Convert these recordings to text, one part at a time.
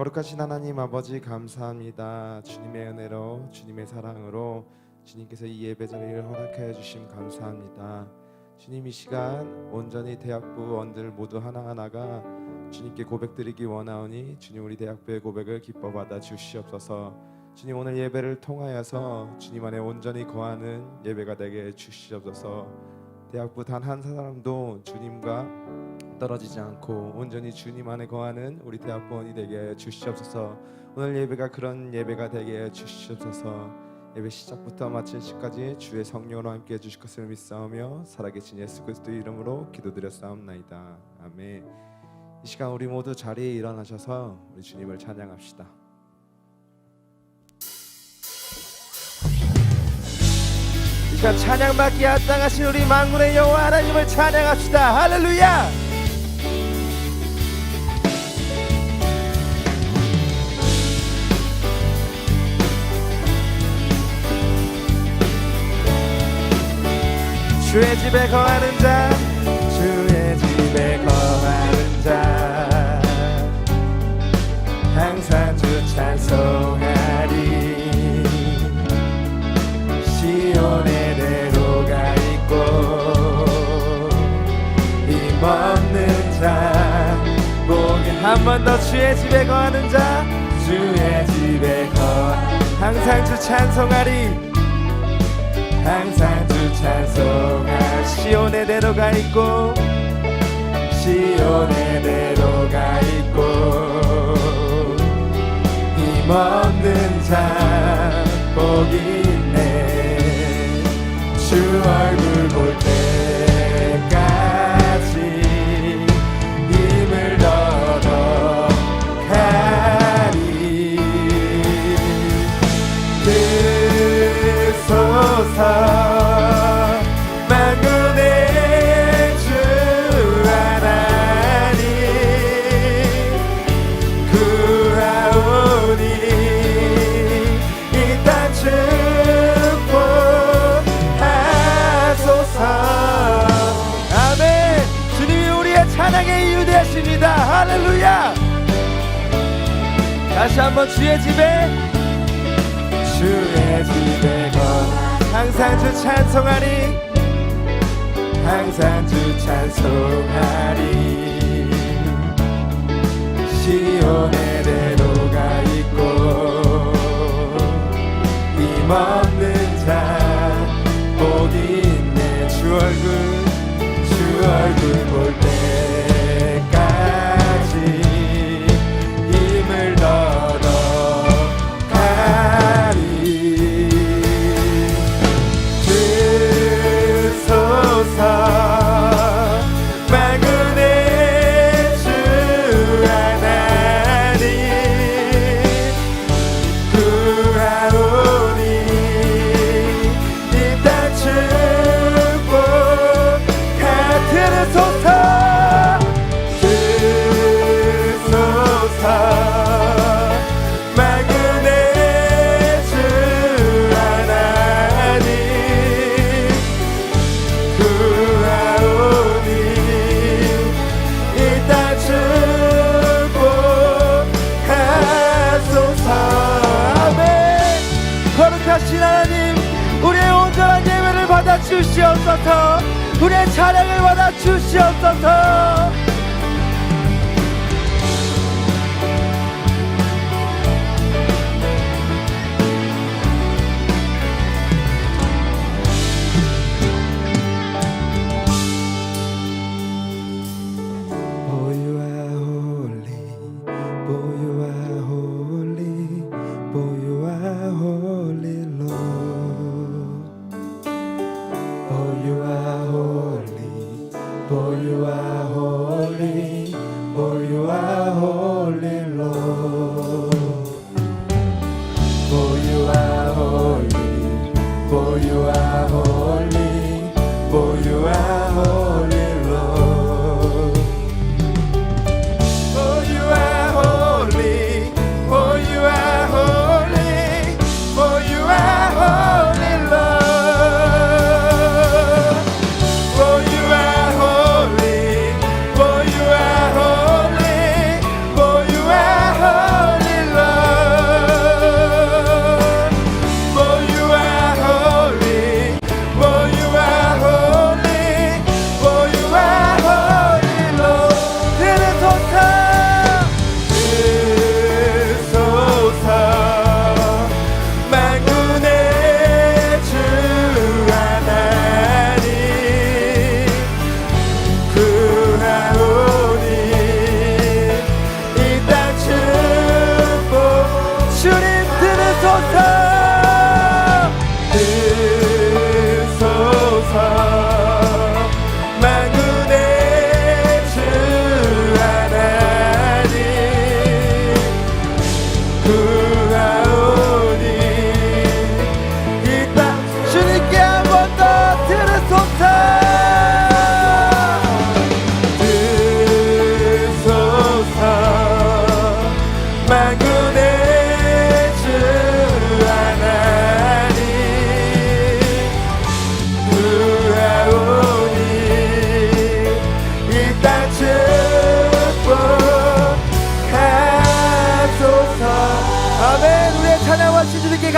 거룩하신 하나님 아버지 감사합니다. 주님의 은혜로 주님의 사랑으로 주님께서 이 예배 자리를 허락하여 주심 감사합니다. 주님 이 시간 온전히 대학부 원들 모두 하나하나가 주님께 고백드리기 원하오니 주님 우리 대학부의 고백을 기뻐 받아 주시옵소서. 주님 오늘 예배를 통하여서 주님 안에 온전히 거하는 예배가 되게 해 주시옵소서. 대학부 단 한 사람도 주님과 떨어지지 않고 온전히 주님 안에 거하는 우리 대학부원이 되게 해 주시옵소서. 오늘 예배가 그런 예배가 되게 해 주시옵소서. 예배 시작부터 마칠 시까지 주의 성령으로 함께 해주실 것을 믿사오며 살아계신 예수 그리스도 이름으로 기도드렸사옵나이다. 아멘. 이 시간 우리 모두 자리에 일어나셔서 우리 주님을 찬양합시다. 찬양받기에 합당하신 우리 만군의 여호와 하나님을 찬양합시다. 할렐루야! 주의 집에 거하는 자 주의 집에 거하는 자. 항상 주 찬송하리. 시온의 대로가 있고 힘없는 자. 복이 한번 더 주의 집에 거하는 자 주의 집에 거 항상 주 찬송하리. 항상 주 찬송할 시온의 대로가 있고 시온의 대로 한번 주의 집에. 주의 집에 거 항상 주 찬송하리. 항상 주 찬송하리. 시온의 대로가 있고 힘없는 자 복이 있네. 주 얼굴 주 얼굴 볼 For you are holy, for you are holy.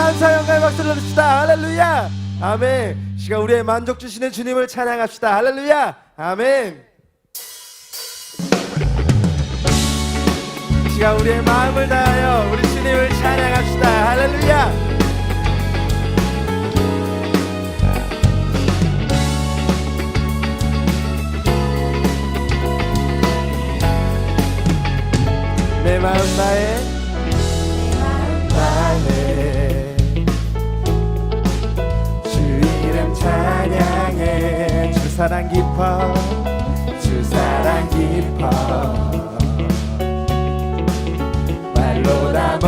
감사 영광의 박수를 주시다. 할렐루야. 아멘. 시간 우리의 만족 주시는 주님을 찬양합시다. 할렐루야. 아멘. 시간 우리의 마음을 다하여 우리 주님을 찬양합시다. 할렐루야. 내 마음 다해 사랑 깊어. 주 사랑 깊어. 말로 다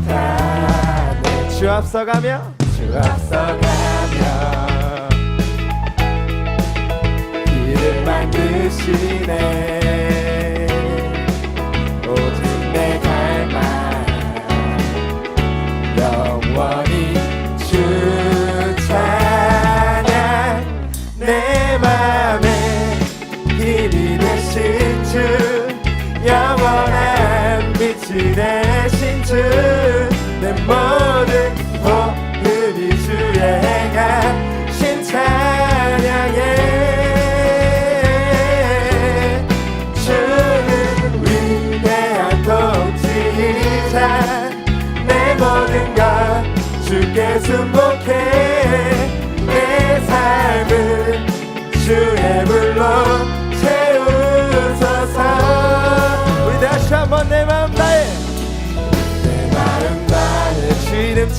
못하네. 주 앞서가며? 주 앞서가며. 길을 만드시네.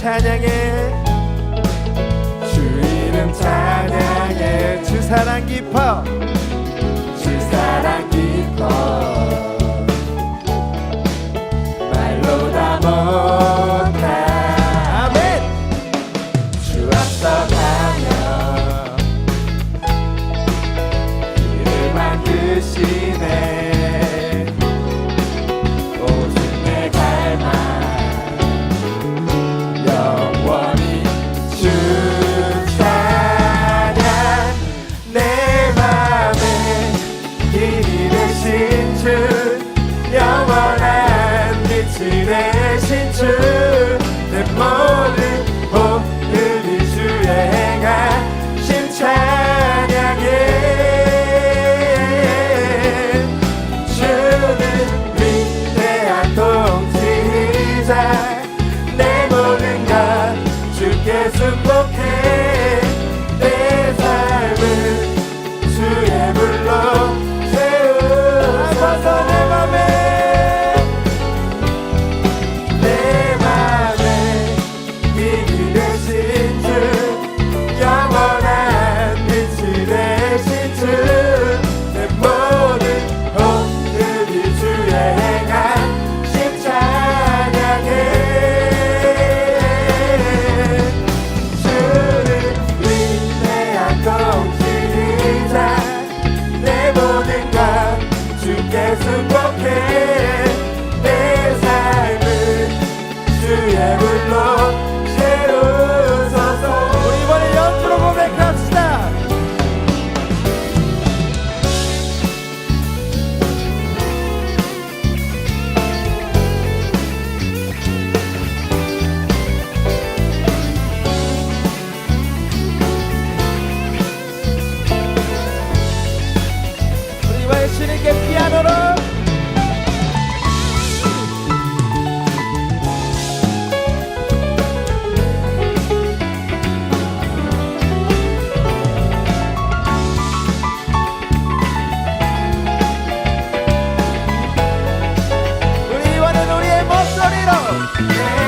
찬양해. 주 이름 찬양해. 주 사랑 깊어. dash to the moment. Yeah.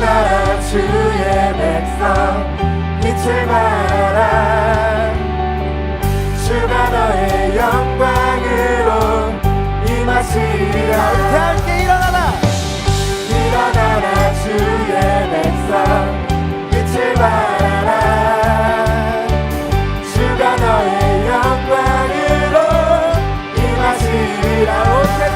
나라 주의 백성 빛을 발라. 주가 너의 영광으로 임하시리라. 함께 일어나라. 일어나라 주의 백성 빛을 발라. 주가 너의 영광으로 임하시리라.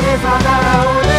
Desatará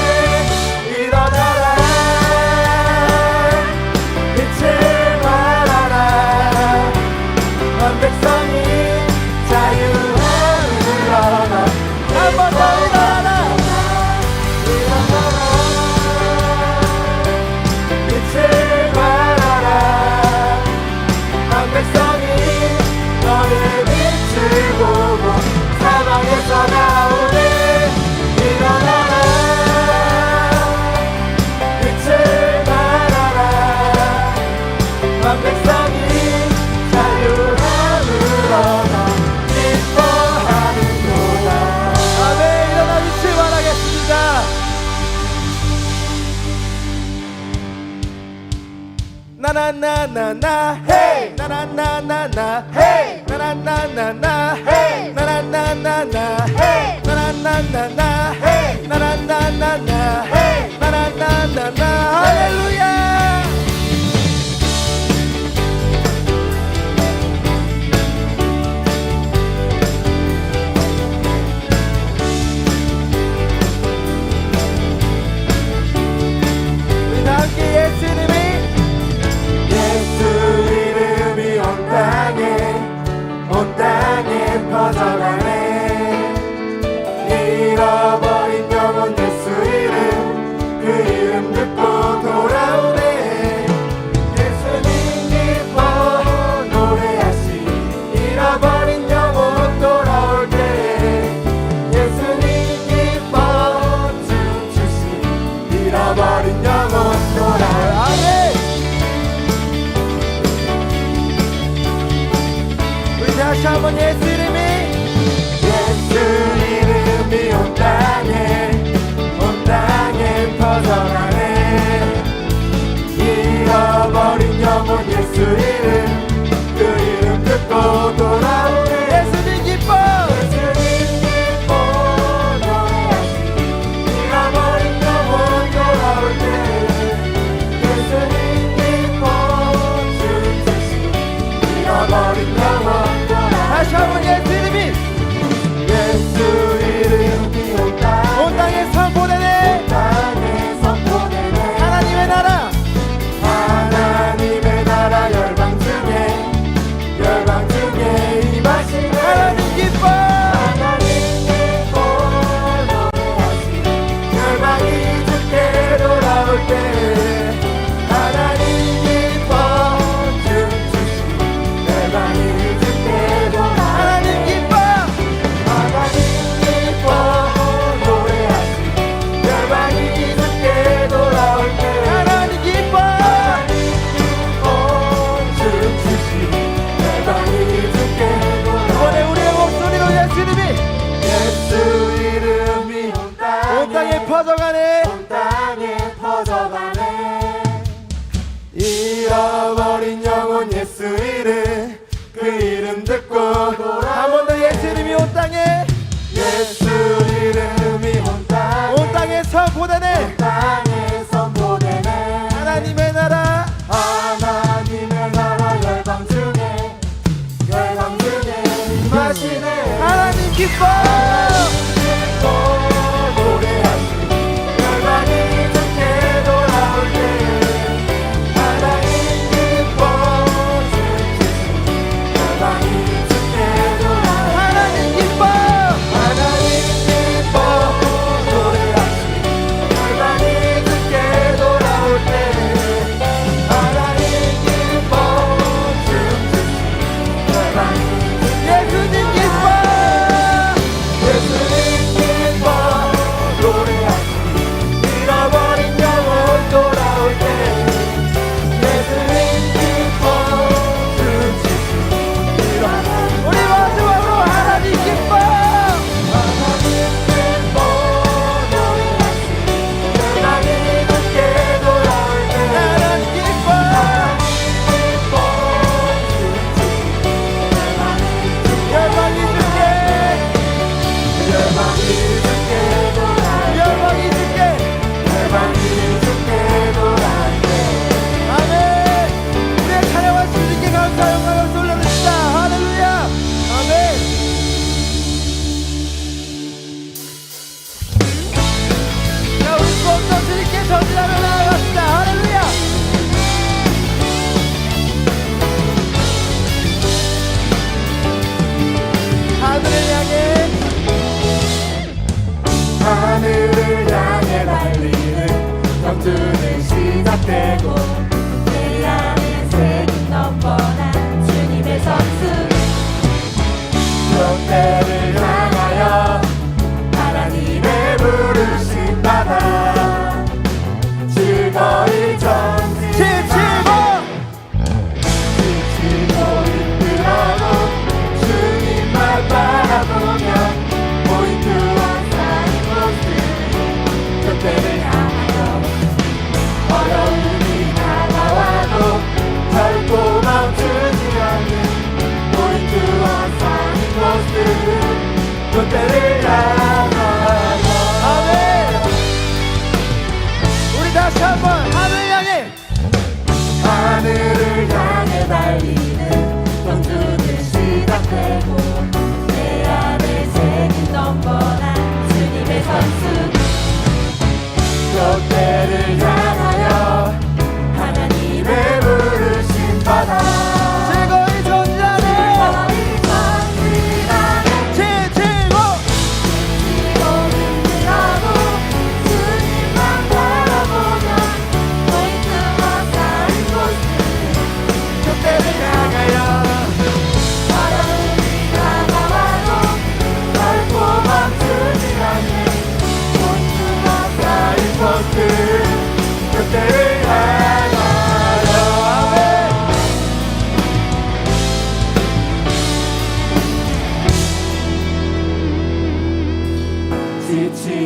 Na na na na na hey na na na na na hey na na na na na hey na na na na na hey na na na na na hey na na na na na hey na na na na na hallelujah Nazareth.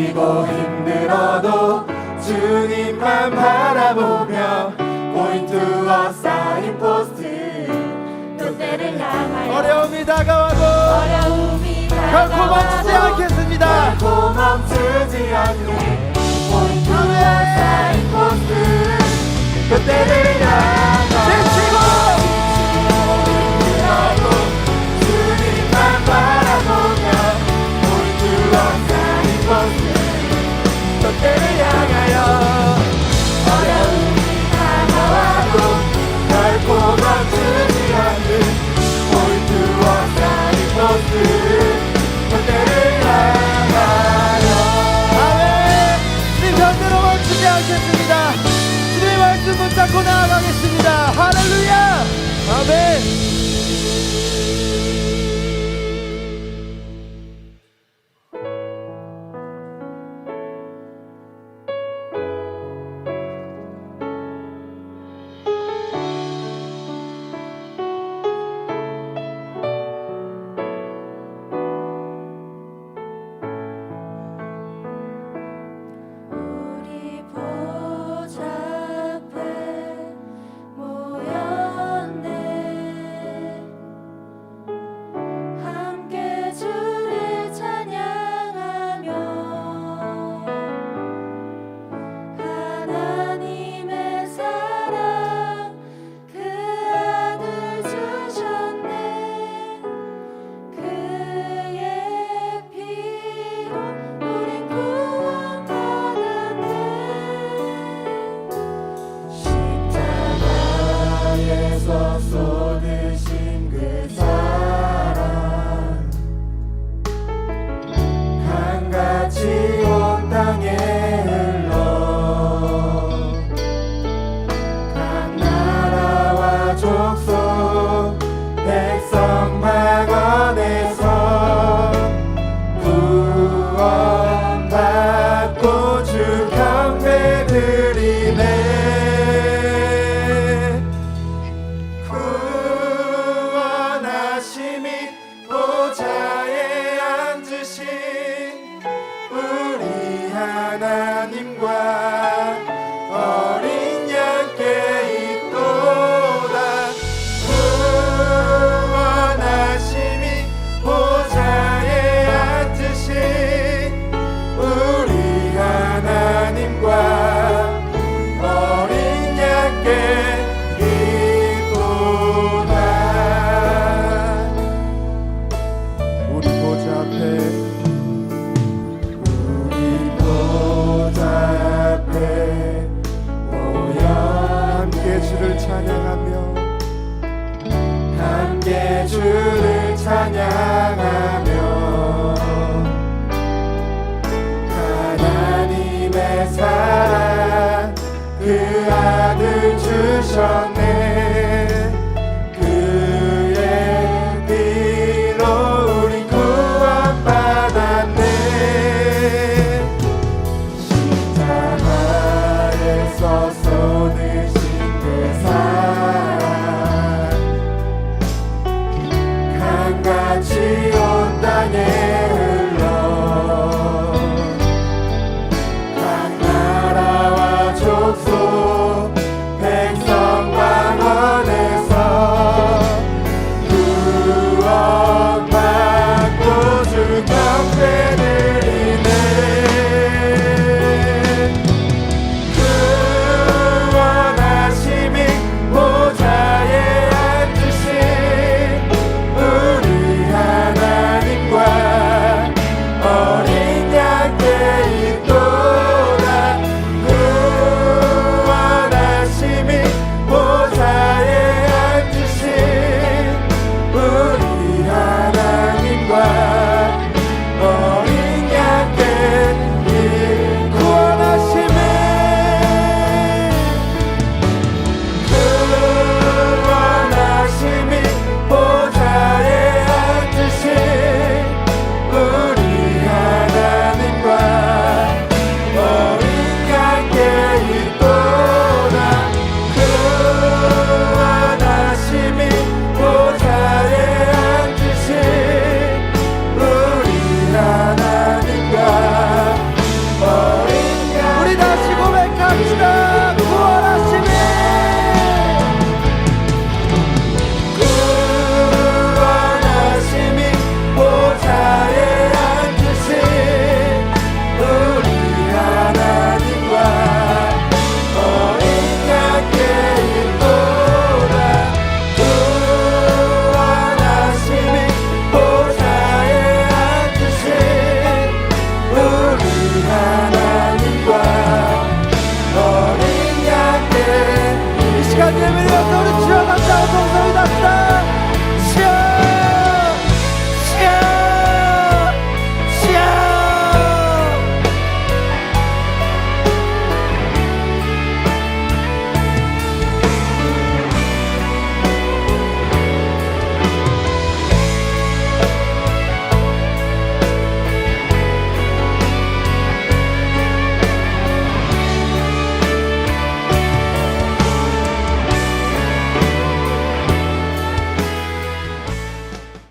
지치고 힘들어도 주님만 바라보며 포인트와 사인 포스트. 그때를 향하여 어려움이 다가와도 어려움이 결코 멈추지 않겠습니다. 결코 멈추지 않네. 포인트와 사인 포스트. 그때를 향하여 믿고 나아가겠습니다. 할렐루야! 아멘!